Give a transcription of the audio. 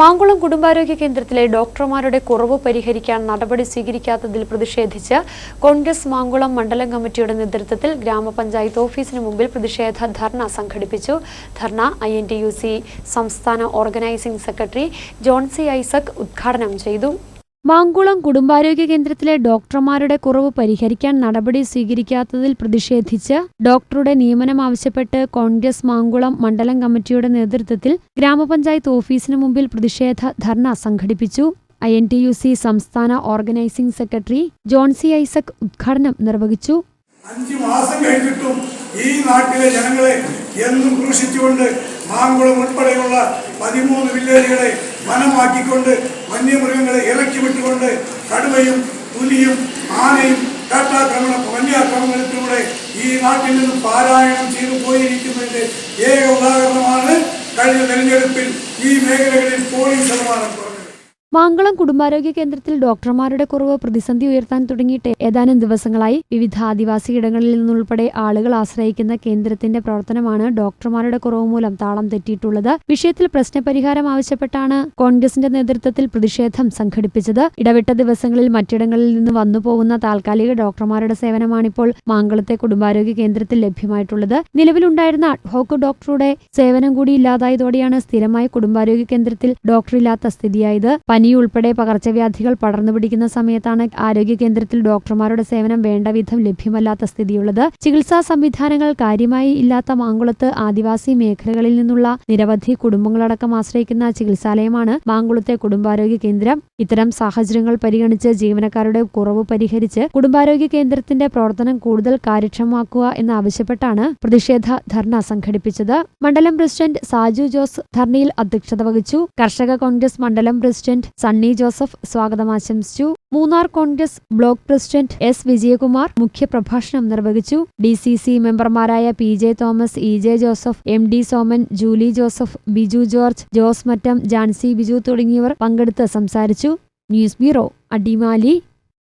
മാങ്കുളം കുടുംബാരോഗ്യ കേന്ദ്രത്തിലെ ഡോക്ടർമാരുടെ കുറവ് പരിഹരിക്കാൻ നടപടി സ്വീകരിക്കാത്തതിൽ പ്രതിഷേധിച്ച് കോൺഗ്രസ് മാങ്കുളം മണ്ഡലം കമ്മിറ്റിയുടെ നേതൃത്വത്തിൽ ഗ്രാമപഞ്ചായത്ത് ഓഫീസിന് മുമ്പിൽ പ്രതിഷേധ ധർണ സംഘടിപ്പിച്ചു. ധർണ ഐ സംസ്ഥാന ഓർഗനൈസിംഗ് സെക്രട്ടറി ജോൺസി ഐസക് ഉദ്ഘാടനം ചെയ്തു. മാങ്കുളം കുടുംബാരോഗ്യ കേന്ദ്രത്തിലെ ഡോക്ടർമാരുടെ കുറവ് പരിഹരിക്കാൻ നടപടി സ്വീകരിക്കാത്തതിൽ പ്രതിഷേധിച്ച് ഡോക്ടറുടെ നിയമനം ആവശ്യപ്പെട്ട് കോൺഗ്രസ് മാങ്കുളം മണ്ഡലം കമ്മിറ്റിയുടെ നേതൃത്വത്തിൽ ഗ്രാമപഞ്ചായത്ത് ഓഫീസിന് മുമ്പിൽ പ്രതിഷേധ ധർണ സംഘടിപ്പിച്ചു. I N T U C സംസ്ഥാന ഓർഗനൈസിംഗ് സെക്രട്ടറി ജോൺസി ഐസക് ഉദ്ഘാടനം നിർവഹിച്ചു. അഞ്ചു മാസം കഴിഞ്ഞിട്ടും ഈ നാട്ടിലെ ജനങ്ങളെ എന്നും ക്രൂശിച്ചുകൊണ്ട് മാങ്കുളം ഉൾപ്പെടെയുള്ള പതിമൂന്ന് വില്ലേജുകളെ വനമാക്കിക്കൊണ്ട് വന്യമൃഗങ്ങളെ ഇറക്കി വിട്ടുകൊണ്ട് കടുവയും പുലിയും ആനയും കാട്ടാക്രമണ വന്യാക്രമണത്തിലൂടെ ഈ നാട്ടിൽ നിന്നും പാരായണം ചെയ്തു പോയിരിക്കുന്നതിന്റെ ഏക ഉദാഹരണമാണ് കഴിഞ്ഞ തെരഞ്ഞെടുപ്പിൽ ഈ മേഖലകളിൽ പോളിംഗ് ശതമാനം മാങ്കുളം കുടുംബാരോഗ്യ കേന്ദ്രത്തിൽ ഡോക്ടർമാരുടെ കുറവ് പ്രതിസന്ധി ഉയർത്താൻ തുടങ്ങിയിട്ട് ഏതാനും ദിവസങ്ങളായി വിവിധ ആദിവാസി ഇടങ്ങളിൽ നിന്നുൾപ്പെടെ ആളുകൾ ആശ്രയിക്കുന്ന കേന്ദ്രത്തിന്റെ പ്രവർത്തനമാണ് ഡോക്ടർമാരുടെ കുറവ് മൂലം താളം തെറ്റിയിട്ടുള്ളത്. വിഷയത്തിൽ പ്രശ്നപരിഹാരം ആവശ്യപ്പെട്ടാണ് കോൺഗ്രസിന്റെ നേതൃത്വത്തിൽ പ്രതിഷേധം സംഘടിപ്പിച്ചത്. ഇടവിട്ട ദിവസങ്ങളിൽ മറ്റിടങ്ങളിൽ നിന്ന് വന്നുപോകുന്ന താൽക്കാലിക ഡോക്ടർമാരുടെ സേവനമാണിപ്പോൾ മാങ്കുളത്തെ കുടുംബാരോഗ്യ കേന്ദ്രത്തിൽ ലഭ്യമായിട്ടുള്ളത്. നിലവിലുണ്ടായിരുന്ന അഡ്ഹോക്ക് ഡോക്ടറുടെ സേവനം കൂടി ഇല്ലാതായതോടെയാണ് സ്ഥിരമായി കുടുംബാരോഗ്യ കേന്ദ്രത്തിൽ ഡോക്ടറില്ലാത്ത സ്ഥിതിയായത്. പനി ഉൾപ്പെടെ പകർച്ചവ്യാധികൾ പടർന്നു പിടിക്കുന്ന സമയത്താണ് ആരോഗ്യ കേന്ദ്രത്തിൽ ഡോക്ടർമാരുടെ സേവനം വേണ്ട വിധം ലഭ്യമല്ലാത്ത സ്ഥിതിയുള്ളത്. ചികിത്സാ സംവിധാനങ്ങൾ കാര്യമായി ഇല്ലാത്ത മാങ്കുളത്ത് ആദിവാസി മേഖലകളിൽ നിന്നുള്ള നിരവധി കുടുംബങ്ങളടക്കം ആശ്രയിക്കുന്ന ചികിത്സാലയമാണ് മാങ്കുളത്തെ കുടുംബാരോഗ്യ കേന്ദ്രം. ഇത്തരം സാഹചര്യങ്ങൾ പരിഗണിച്ച് ജീവനക്കാരുടെ കുറവ് പരിഹരിച്ച് കുടുംബാരോഗ്യ കേന്ദ്രത്തിന്റെ പ്രവർത്തനം കൂടുതൽ കാര്യക്ഷമമാക്കുക എന്നാവശ്യപ്പെട്ടാണ് പ്രതിഷേധ ധർണ സംഘടിപ്പിച്ചത്. മണ്ഡലം പ്രസിഡന്റ് സാജു ജോസ് ധർണയിൽ അധ്യക്ഷത വഹിച്ചു. കർഷക കോൺഗ്രസ് മണ്ഡലം പ്രസിഡന്റ് സണ്ണി ജോസഫ് സ്വാഗതം ആശംസിച്ചു. Munnar Congress block president S Vijayakumar മുഖ്യപ്രഭാഷണം നിർവഹിച്ചു. ഡി സി സി മെമ്പർമാരായ P J Thomas E J Joseph M D Soman Julie Joseph Biju George Jose Mattam Jancy Biju തുടങ്ങിയവർ പങ്കെടുത്ത് സംസാരിച്ചു. News bureau Adimali.